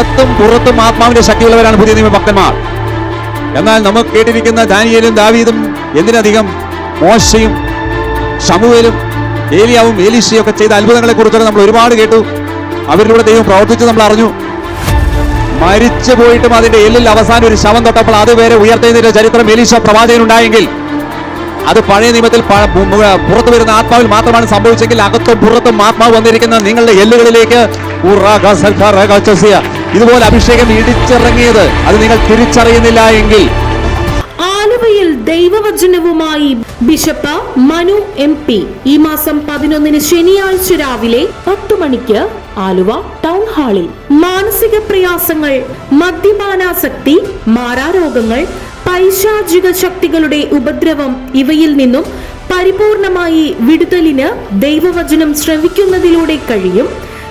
അകത്തും പുറത്തും ആത്മാവിന്റെ ശക്തിയുള്ളവരാണ് പുതിയ നിയമ ഭക്തന്മാർ. എന്നാൽ നമുക്ക് കേട്ടിരിക്കുന്ന ദാനിയലും ദാവീദും എന്തിനധികം മോശയും ഷമുവേലും ഏലിയാവും ഏലീശയും ഒക്കെ ചെയ്ത അത്ഭുതങ്ങളെ കുറിച്ചൊക്കെ നമ്മൾ ഒരുപാട് കേട്ടു. അവരിലൂടെ ദൈവം പ്രവർത്തിച്ച് നമ്മൾ അറിഞ്ഞു. മരിച്ചു പോയിട്ടും അതിന്റെ എല്ലിൽ അവസാനം ഒരു ശവം തൊട്ടപ്പോൾ അതുവരെ ഉയർത്തെഴുന്നേറ്റ ചരിത്രം എലീശ പ്രവാചകനുണ്ടായെങ്കിൽ അത് പഴയ നിയമത്തിൽ പുറത്തു വരുന്ന ആത്മാവിൽ മാത്രമാണ് സംഭവിച്ചെങ്കിൽ അകത്തും പുറത്തും ആത്മാവ് വന്നിരിക്കുന്ന നിങ്ങളുടെ എല്ലുകളിലേക്ക് ഇതുപോലെ അഭിഷേകം ഇടിച്ചിറങ്ങിയത് അത് നിങ്ങൾ തിരിച്ചറിയുന്നില്ല എങ്കിൽ. ആലുവയിൽ ദൈവവചനവുമായി ബിഷപ്പ് മനു എം പി ഈ മാസം പതിനൊന്നിന് ശനിയാഴ്ച രാവിലെ പത്തു മണിക്ക് ആലുവ ടൗൺ ഹാളിൽ. മാനസിക പ്രയാസങ്ങൾ മദ്യപാനാസക്തി മാരാരോഗങ്ങൾ പൈശാചിക ശക്തികളുടെ ഉപദ്രവം ഇവയിൽ നിന്നും പരിപൂർണമായി വിടുതലിന് ദൈവവചനം ശ്രവിക്കുന്നതിലൂടെ കഴിയും.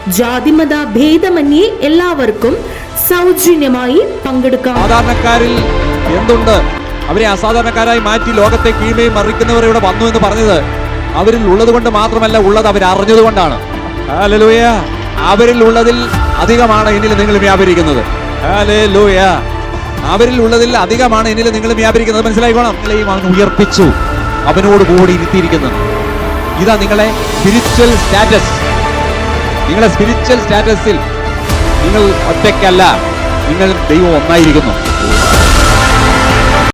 ജാതിമത ഭേദമന്യേ എല്ലാവർക്കും സൗജന്യമായി പങ്കെടുക്കാം. സാധാരണക്കാരിൽ എന്തുണ്ട്? അവരെ അസാധാരണക്കാരായി മാറ്റി ലോകത്തെ കീഴ്മയും മറിക്കുന്നവർ ഇവിടെ വന്നു എന്ന് പറഞ്ഞത് അവരിൽ ഉള്ളത് കൊണ്ട് മാത്രമല്ല ഉള്ളത് അവർ അറിഞ്ഞതുകൊണ്ടാണ്. അവരിൽ ഉള്ളതിൽ അധികമാണ് എന്നിൽ നിങ്ങൾ വ്യാപരിക്കുന്നത്. അവരിൽ ഉള്ളതിൽ അധികമാണ് എന്നിൽ നിങ്ങൾ വ്യാപരിക്കുന്നത്. മനസ്സിലായിക്കോണം? നിങ്ങളെയും അവൻ ഉയർപ്പിച്ചു. അവനോട് കൂടി ഇരുത്തിയിരിക്കുന്നത് ഇതാ നിങ്ങളെ സ്പിരിച്വൽ സ്റ്റാറ്റസ് നിങ്ങളെ സ്പിരിച്വൽ സ്റ്റാറ്റസിൽ നിങ്ങൾ ഒറ്റയ്ക്കല്ല നിങ്ങൾ ദൈവം ഒന്നായിരിക്കുന്നു.